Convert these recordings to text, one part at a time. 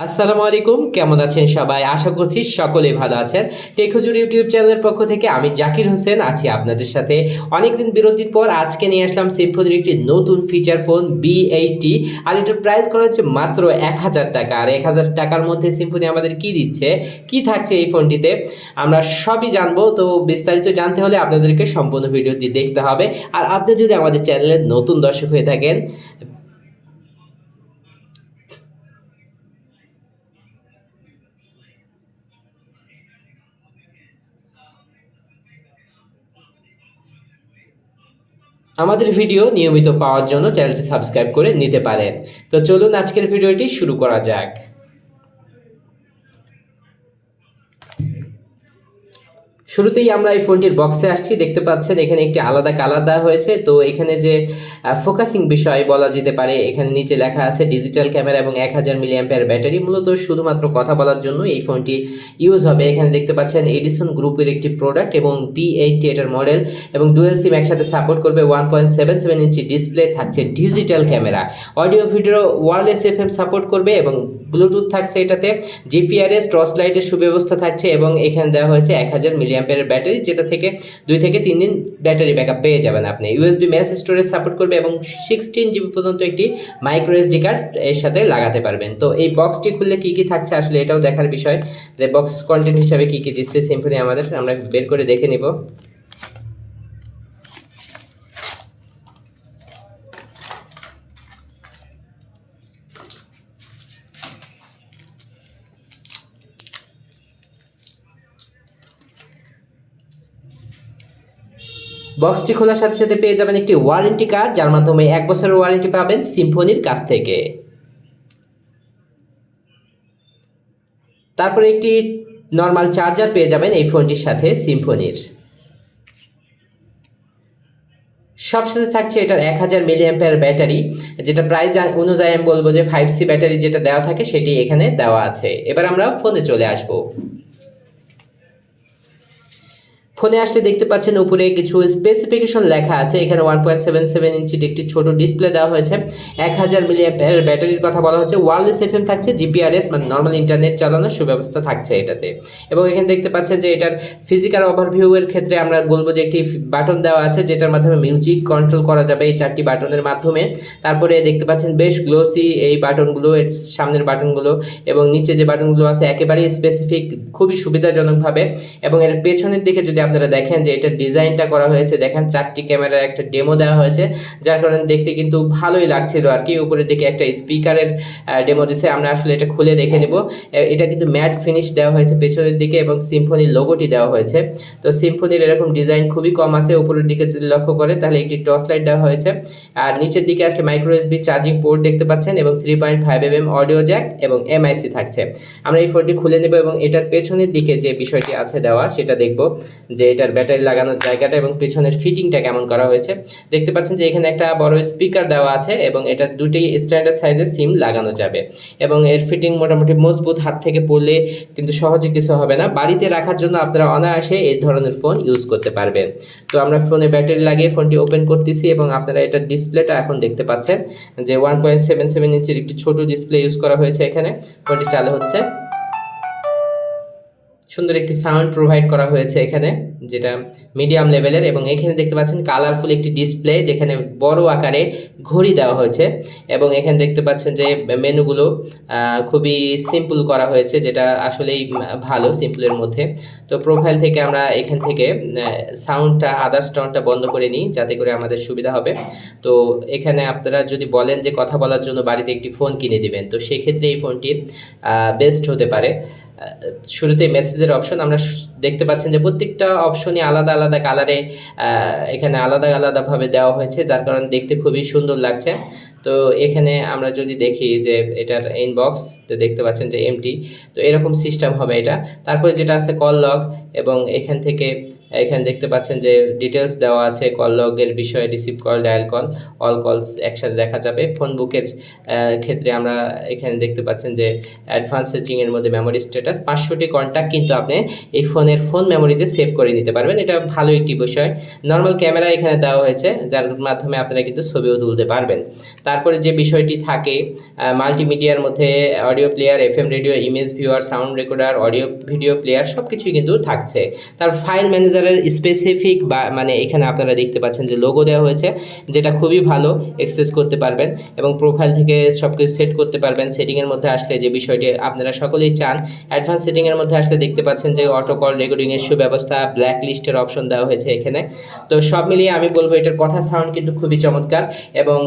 আসসালামু আলাইকুম, কেমন আছেন সবাই? আশা করছি সকলেই ভালো আছেন। টেকহুজুর ইউটিউব চ্যানেলের পক্ষ থেকে আমি জাকির হোসেন আছি আপনাদের সাথে। অনেকদিন বিরতির পর আজকে নিয়ে আসলাম সিম্ফোনির একটি নতুন ফিচার ফোন বি এইটটি আর এটার প্রাইস করা হচ্ছে মাত্র এক হাজার টাকা। আর এক হাজার টাকার মধ্যে সিম্ফোনি আমাদের কি দিচ্ছে? কি থাকছে এই ফোনটিতে আমরা সবই জানব। তো বিস্তারিত জানতে হলে আপনাদেরকে সম্পূর্ণ ভিডিওটি দেখতে হবে। আর আপনি যদি আমাদের চ্যানেলের নতুন দর্শক হয়ে থাকেন আমাদের ভিডিও নিয়মিত পাওয়ার জন্য চ্যানেলটি সাবস্ক্রাইব করে নিতে পারেন। তো চলুন আজকের ভিডিওটি শুরু করা যাক। শুরুতেই আমরা এই ফোনটির বক্সে আসছি। দেখতে পাচ্ছেন, এখানে একটি আলাদা কালার দেওয়া হয়েছে। তো এখানে যে ফোকাসিং বিষয় বলা যেতে পারে, এখানে নিচে লেখা আছে ডিজিটাল ক্যামেরা এবং এক হাজার মিলিয়াম্পের ব্যাটারি মূলত শুধুমাত্র কথা বলার জন্য এই ফোনটি ইউজ হবে। এখানে দেখতে পাচ্ছেন এডিসন গ্রুপের একটি প্রোডাক্ট এবং বি এইটটি এটার মডেল এবং ডুয়েল সিম একসাথে সাপোর্ট করবে। ওয়ান পয়েন্ট সেভেন সেভেন ইঞ্চি ডিসপ্লে থাকছে digital camera audio video wireless F M support করবে এবং ব্লুটুথ থাকছে এটাতে জিপিআরএস টর্চ লাইটের সুব্যবস্থা থাকছে এবং এখানে দেওয়া হয়েছে এক হাজার মিলিয়াম্পের ব্যাটারি যেটা থেকে দুই থেকে তিন দিন ব্যাটারি ব্যাকআপ পেয়ে যাবেন আপনি। ইউএসবি মেস স্টোরেজ সাপোর্ট করবে এবং সিক্সটিন জিবি পর্যন্ত একটি মাইক্রো এসডি কার্ড এর সাথে লাগাতে পারবেন। তো এই বক্সটি খুললে কী কী থাকছে আসলে এটাও দেখার বিষয় যে বক্স কন্টেন্ট হিসাবে কী কী দিচ্ছে সিম্ফনি আমাদের, আমরা বের করে দেখে নিব। বক্সটি খোলার সাথে সাথে পেয়ে যাবেন একটি ওয়ারেন্টি কার্ড, যার মাধ্যমে এক বছরের ওয়ারেন্টি পাবেন সিম্ফনির কাছ থেকে। তারপরে একটি নর্মাল চার্জার পেয়ে যাবেন এই ফোনটির সাথে সিম্ফনির। সবসাথে থাকছে এটার এক হাজার মিলিয়াম্পের ব্যাটারি, যেটা প্রাইস অনুযায়ী আমি বলব যে ফাইভ সি ব্যাটারি যেটা দেওয়া থাকে সেটি এখানে দেওয়া আছে। এবার আমরা ফোনে চলে আসব। ফোনে আসলে দেখতে পাচ্ছেন উপরে কিছু স্পেসিফিকেশন লেখা আছে। এখানে ওয়ান পয়েন্ট সেভেন সেভেন ইঞ্চির একটি ছোট ডিসপ্লে দেওয়া হয়েছে। এক হাজার মিলিয়াম্পের ব্যাটারির কথা বলা হচ্ছে। ওয়ারলেস এফএম থাকছে জিপিআরএস মানে নর্মাল ইন্টারনেট চালানোর সুব্যবস্থা থাকছে এটাতে। এবং এখানে দেখতে পাচ্ছেন যে এটার ফিজিক্যাল ওভারভিউ এর ক্ষেত্রে আমরা বলব যে একটি বাটন দেওয়া আছে, যেটার মাধ্যমে মিউজিক কন্ট্রোল করা যাবে এই চারটি বাটনের মাধ্যমে। তারপরে দেখতে পাচ্ছেন বেশ গ্লোসি এই বাটনগুলো এর সামনের বাটনগুলো এবং নিচে যে বাটনগুলো আছে, একেবারেই স্পেসিফিক খুবই সুবিধাজনকভাবে। এবং এর পেছনের দিকে যদি আপনারা দেখেন যে এটার ডিজাইনটা করা হয়েছে, দেখেন চারটি ক্যামেরার একটা ডেমো দেওয়া হয়েছে, যার কারণে দেখতে কিন্তু ভালোই লাগছিল আর কি। উপরের দিকে একটা স্পিকারের ডেমো দিছে। আমরা আসলে এটা খুলে দেখে নেব। এটা কিন্তু ম্যাট ফিনিশ দেওয়া হয়েছে পেছনের দিকে এবং সিম্ফনির লোগোটি দেওয়া হয়েছে। তো সিম্ফনির এরকম ডিজাইন খুবই কম আছে। উপরের দিকে যদি লক্ষ্য করে, তাহলে একটি টর্চ লাইট দেওয়া হয়েছে। আর নিচের দিকে আসলে মাইক্রো এসবি চার্জিং পোর্ট দেখতে পাচ্ছেন এবং three point five M M audio jack এবং এমআইসি থাকছে। আমরা এই ফোনটি খুলে নেব এবং এটার পেছনের দিকে যে বিষয়টি আছে দেওয়া, সেটা দেখব। যে এটার ব্যাটারি লাগানোর জায়গাটা এবং পেছনের ফিটিংটা কেমন করা হয়েছে। দেখতে পাচ্ছেন যে এখানে একটা বড় স্পিকার দেওয়া আছে এবং এটা দুটি স্ট্যান্ডার্ড সাইজের সিম লাগানো যাবে এবং এর ফিটিং মোটামুটি মজবুত হাত থেকে পড়লে কিন্তু সহজে কিছু হবে না। বাড়িতে রাখার জন্য আপনারা অনায়াসে এই ধরনের ফোন ইউজ করতে পারবেন। তো আমরা ফোনে ব্যাটারি লাগিয়ে ফোনটি ওপেন করতেছি এবং আপনারা এটার ডিসপ্লেটা এখন দেখতে পাচ্ছেন যে ওয়ান পয়েন্ট সেভেন সেভেন ইঞ্চির একটি ছোট ডিসপ্লে ইউজ করা হয়েছে এখানে। ফোনটি চালু হচ্ছে। সুন্দর একটি সাউন্ড প্রোভাইড করা হয়েছে এখানে, যেটা মিডিয়াম লেভেলের এবং এখানে দেখতে পাচ্ছেন কালারফুল একটি ডিসপ্লে যেখানে বড় আকারে ঘড়ি দেওয়া হয়েছে এবং এখানে দেখতে পাচ্ছেন যে মেনুগুলো খুবই সিম্পল করা হয়েছে, যেটা আসলেই ভালো সিম্পলের মধ্যে। তো প্রোফাইল থেকে আমরা এখান থেকে সাউন্ডটা আদার্স টনটা বন্ধ করে নিই, যাতে করে আমাদের সুবিধা হবে। তো এখানে আপনারা যদি বলেন যে কথা বলার জন্য বাড়িতে একটি ফোন কিনে দিবেন, তো সেক্ষেত্রে এই ফোনটি বেস্ট হতে পারে। শুরুতে মেসেজের অপশন আমরা দেখতে পাচ্ছেন যে প্রত্যেকটা অপশনই আলাদা আলাদা কালারে এখানে আলাদা আলাদাভাবে দেওয়া হয়েছে, যার কারণে দেখতে খুবই সুন্দর লাগছে। তো এখানে আমরা যদি দেখি যে এটার ইনবক্স তো দেখতে পাচ্ছেন যে এমটি তো এরকম সিস্টেম হবে এটা। তারপরে যেটা আছে কল লগ এবং এখান থেকে এখানে দেখতে পাচ্ছেন যে ডিটেলস দেওয়া আছে কল লগের বিষয়ে receive call dial call all calls একসাথে দেখা যাবে। ফোন বুকের ক্ষেত্রে আমরা এখানে দেখতে পাচ্ছেন যে অ্যাডভান্স সেটিংয়ের মধ্যে মেমোরি স্ট্যাটাস পাঁচশোটি কন্ট্যাক্ট কিন্তু আপনি এই ফোনের ফোন মেমোরিতে সেভ করে নিতে পারবেন। এটা ভালো একটি বিষয়। নর্মাল ক্যামেরা এখানে দেওয়া হয়েছে, যার মাধ্যমে আপনারা কিন্তু ছবিও তুলতে পারবেন। তারপরে যে বিষয়টি থাকে মাল্টিমিডিয়ার মধ্যে audio player F M radio image viewer sound recorder audio video player সব কিছুই কিন্তু থাকছে। তার ফাইল ম্যানেজারের স্পেসিফিক বা মানে এখানে আপনারা দেখতে পাচ্ছেন যে লোগো দেওয়া হয়েছে, যেটা খুবই ভালো অ্যাক্সেস করতে পারবেন এবং প্রোফাইল থেকে সব কিছু সেট করতে পারবেন। সেটিংয়ের মধ্যে আসলে যে বিষয়টি আপনারা সকলেই চান অ্যাডভান্স সেটিংয়ের মধ্যে আসলে দেখতে পাচ্ছেন যে অটো কল রেকর্ডিংয়ের সুব্যবস্থা ব্ল্যাক লিস্টের অপশন দেওয়া হয়েছে এখানে। তো সব মিলিয়ে আমি বলব এটার কথা সাউন্ড কিন্তু খুবই চমৎকার এবং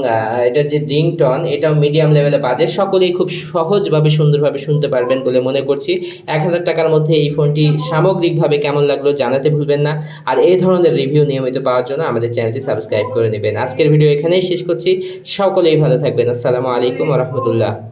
এটার যে রিংটন এটাও মিডিয়াম লেভেলে বাজে। সকলেই খুব সহজভাবে, সুন্দরভাবে শুনতে পারবেন বলে মনে করছি। এক হাজার টাকার মধ্যে এই ফোনটি সামগ্রিকভাবে কেমন লাগল জানাতে ভুলবেন না। আর এই ধরনের রিভিউ নিয়মিত পাওয়ার জন্য আমাদের চ্যানেলটি সাবস্ক্রাইব করে নেবেন। আজকের ভিডিও এখানেই শেষ করছি। সকলেই ভালো থাকবেন। আসসালামু আলাইকুম রহমতুল্লাহ।